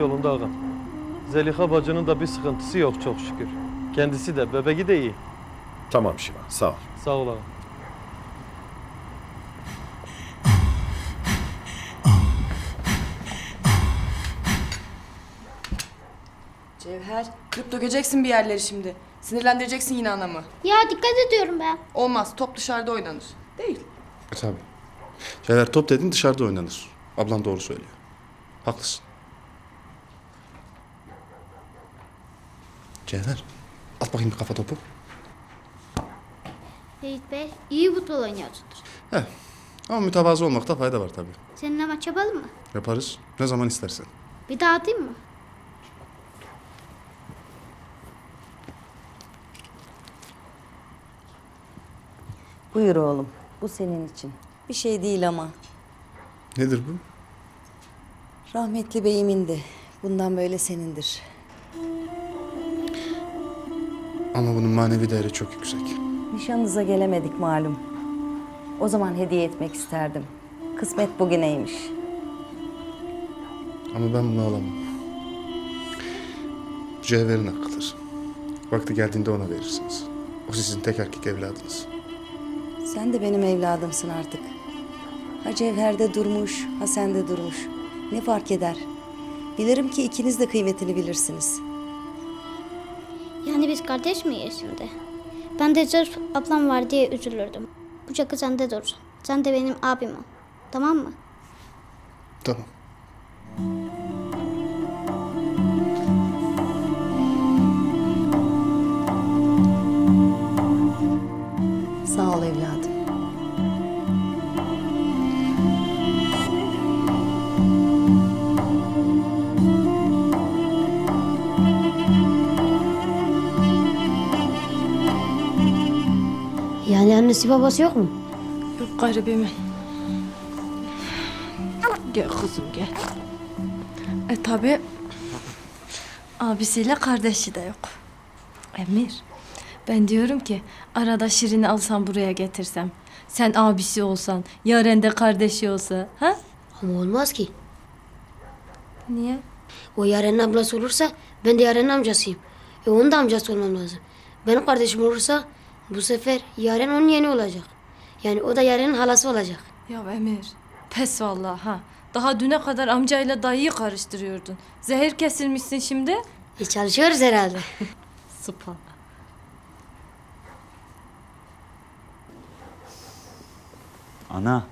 yolunda ağam. Zeliha bacının da bir sıkıntısı yok çok şükür. Kendisi de bebeği de iyi. Tamam Şivan sağ ol. Sağ ol ağam. Cevher, kırıp dökeceksin bir yerleri şimdi. Sinirlendireceksin yine anamı. Ya dikkat ediyorum ben. Olmaz, top dışarıda oynanır. Değil. E tabi. Cevher top dedin dışarıda oynanır. Ablan doğru söylüyor. Haklısın. Cevher. At bakayım bir kafa topu. Ferit Bey iyi futbol oynuyorsundur. He. Ama mütevazı olmakta fayda var tabi. Seninle maç yapalım mı? Yaparız. Ne zaman istersen. Bir daha atayım mı? Buyur oğlum. Bu senin için. Bir şey değil ama. Nedir bu? Rahmetli beyimin de bundan böyle senindir. Ama bunun manevi değeri çok yüksek. Nişanınıza gelemedik malum. O zaman hediye etmek isterdim. Kısmet bugüneymiş. Ama ben bunu alamam. Cevher'in hakkıdır. Vakti geldiğinde ona verirsiniz. O sizin tek erkek evladınız. Sen de benim evladımsın artık. Ha Cevher'de durmuş, ha sende durmuş. Ne fark eder? Bilirim ki ikiniz de kıymetini bilirsiniz. Biz kardeş miyiz şimdi? Ben de sırf ablam var diye üzülürdüm. Bu çakı sende dursun. Sen de benim abim ol. Tamam mı? Tamam. Sağ ol evladım. Annesi babası yok mu? Yok garibimin. Gel kızım gel. E tabi abisiyle kardeşi de yok. Emir ben diyorum ki arada Şirin'i alsam buraya getirsem. Sen abisi olsan, Yaren de kardeşi olsa. Ha? Ama olmaz ki. Niye? O Yaren'in ablası olursa ben de Yaren'in amcasıyım. E onun da amcası olmam lazım. Benim kardeşim olursa bu sefer Yaren onun yeğeni olacak. Yani o da Yaren'in halası olacak. Ya Emir pes vallahi ha. Daha düne kadar amcayla dayıyı karıştırıyordun. Zehir kesilmişsin şimdi. E çalışıyoruz herhalde. Sıpa. Ana.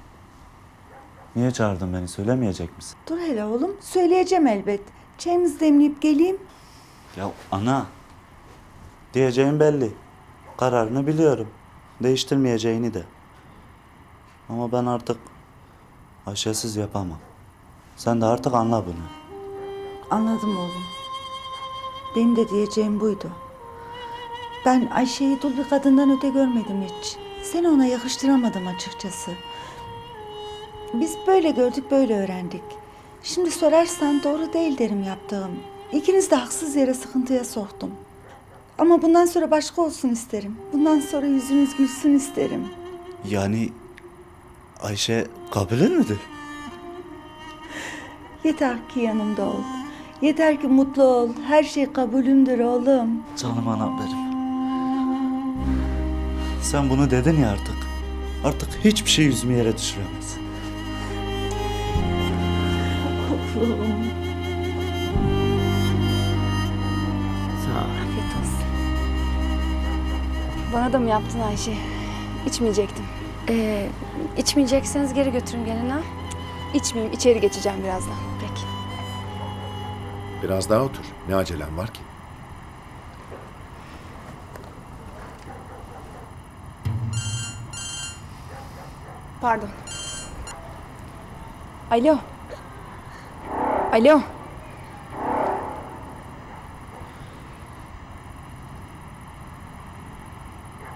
Niye çağırdın beni? Söylemeyecek misin? Dur hele oğlum. Söyleyeceğim elbet. Çayımızı demleyip geleyim. Ya ana. Diyeceğim belli. Kararını biliyorum. Değiştirmeyeceğini de. Ama ben artık Ayşe'siz yapamam. Sen de artık anla bunu. Anladım oğlum. Benim de diyeceğim buydu. Ben Ayşe'yi dul bir kadından öte görmedim hiç. Seni ona yakıştıramadım açıkçası. Biz böyle gördük, böyle öğrendik. Şimdi sorarsan doğru değil derim yaptığım. İkiniz de haksız yere sıkıntıya soktum. Ama bundan sonra başka olsun isterim. Bundan sonra yüzünüz gülsün isterim. Yani Ayşe kabulün müdür? Yeter ki yanımda ol. Yeter ki mutlu ol. Her şey kabulündür oğlum. Canım anam benim. Sen bunu dedin ya artık. Artık hiçbir şey yüzümü yere düşüremez. Oğlum. Bana da mı yaptın Ayşe? İçmeyecektim. Ee, içmeyecekseniz geri götürün gelin ha. İçmeyeyim, içeri geçeceğim birazdan. Peki. Biraz daha otur. Ne acelen var ki? Pardon. Alo. Alo.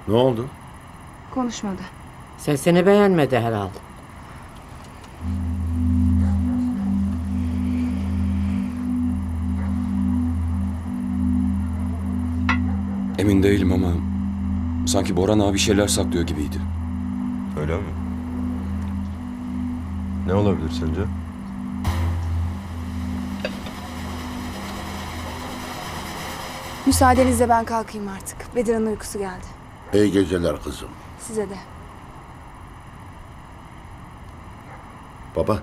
Ne oldu? Konuşmadı. Sesini beğenmedi herhalde. Emin değilim ama sanki Boran abi bir şeyler saklıyor gibiydi. Öyle mi? Ne olabilir sence? Müsaadenizle ben kalkayım artık. Bedir'in uykusu geldi. İyi geceler kızım. Size de. Baba,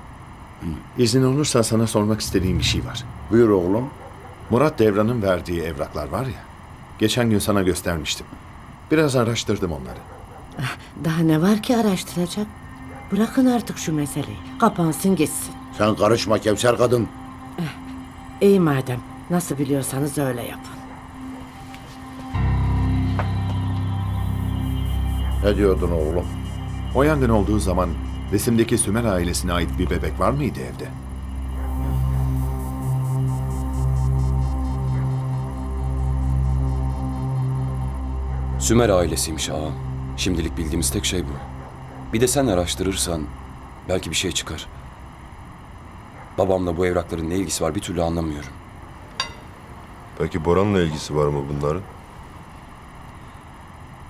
izin olursa sana sormak istediğim bir şey var. Buyur oğlum. Murat Devran'ın verdiği evraklar var ya, geçen gün sana göstermiştim. Biraz araştırdım onları. Daha ne var ki araştıracak? Bırakın artık şu meseleyi. Kapansın gitsin. Sen karışma Kevser kadın. İyi madem. Nasıl biliyorsanız öyle yapın. Ne diyordun oğlum? O yangın olduğu zaman resimdeki Sümer ailesine ait bir bebek var mıydı evde? Sümer ailesiymiş ağam. Şimdilik bildiğimiz tek şey bu. Bir de sen araştırırsan belki bir şey çıkar. Babamla bu evrakların ne ilgisi var bir türlü anlamıyorum. Peki Boran'la ilgisi var mı bunların?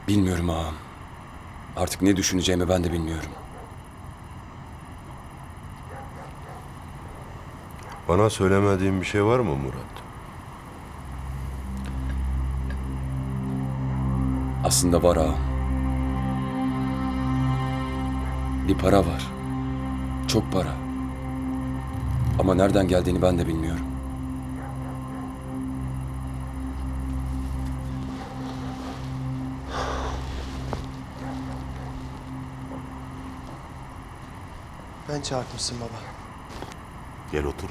Bilmiyorum ağam. Artık ne düşüneceğimi ben de bilmiyorum. Bana söylemediğin bir şey var mı Murat? Aslında var ağam. Bir para var. Çok para. Ama nereden geldiğini ben de bilmiyorum. Ben çağırtmışsın baba. Gel otur.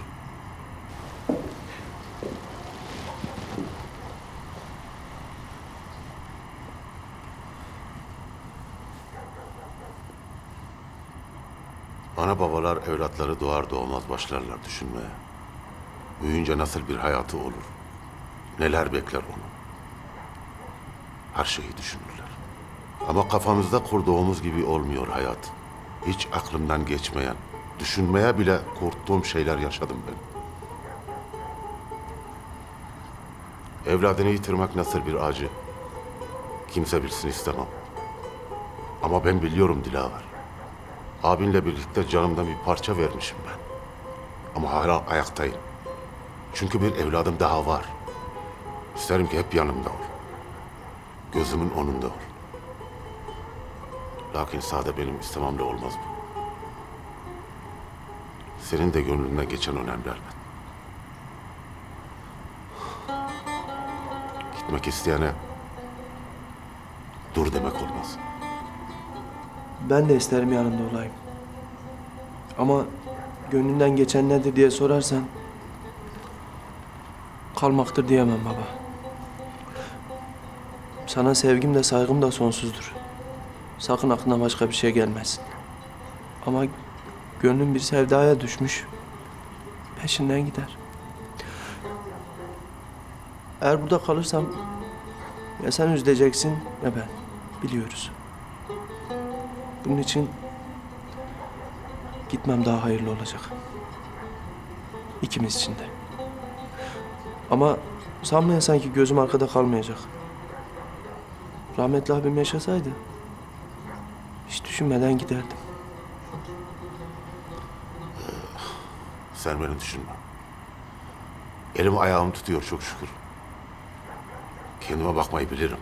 Ana babalar evlatları doğar doğmaz başlarlar düşünmeye. Büyüyünce nasıl bir hayatı olur? Neler bekler onu? Her şeyi düşünürler. Ama kafamızda kurduğumuz gibi olmuyor hayat. Hiç aklımdan geçmeyen, düşünmeye bile korktuğum şeyler yaşadım ben. Evladını yitirmek nasıl bir acı? Kimse bilsin istemem. Ama ben biliyorum Dilaver. Abinle birlikte canımdan bir parça vermişim ben. Ama hala ayaktayım. Çünkü bir evladım daha var. İsterim ki hep yanımda ol. Gözümün onunda ol. Lakin sade benim istememle olmaz bu. Senin de gönlünden geçen önemli elbet. Gitmek isteyene dur demek olmaz. Ben de isterim yanında olayım. Ama gönlünden geçen nedir diye sorarsan kalmaktır diyemem baba. Sana sevgim de saygım da sonsuzdur. Sakın aklına başka bir şey gelmesin. Ama gönlüm bir sevdaya düşmüş. Peşinden gider. Eğer burada kalırsam ya sen üzüleceksin ya ben. Biliyoruz. Bunun için gitmem daha hayırlı olacak. İkimiz için de. Ama sanmayın sanki gözüm arkada kalmayacak. Rahmetli abim yaşasaydı hiç düşünmeden giderdim. Sen beni düşünme. Elim ayağım tutuyor çok şükür. Kendime bakmayı bilirim.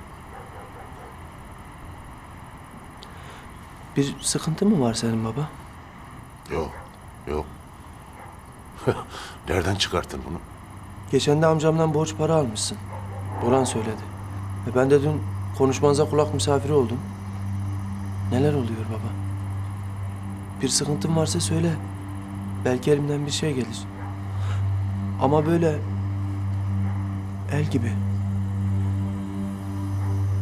Bir sıkıntı mı var senin baba? Yok, yok. Nereden çıkarttın bunu? Geçen de amcamdan borç para almışsın. Boran söyledi. E ben de dün konuşmanıza kulak misafiri oldum. Neler oluyor baba? Bir sıkıntın varsa söyle. Belki elimden bir şey gelir. Ama böyle el gibi.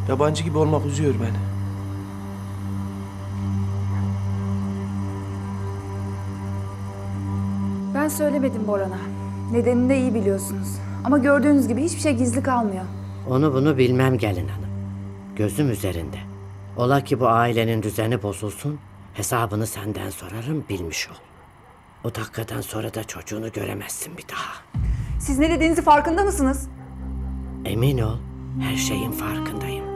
Yabancı gibi olmak üzüyor beni. Ben söylemedim Boran'a. Nedenini de iyi biliyorsunuz. Ama gördüğünüz gibi hiçbir şey gizli kalmıyor. Onu bunu bilmem gelin hanım. Gözüm üzerinde. Ola ki bu ailenin düzeni bozulsun, hesabını senden sorarım bilmiş ol. O dakikadan sonra da çocuğunu göremezsin bir daha. Siz ne dediğinizi farkında mısınız? Emin ol, her şeyin farkındayım.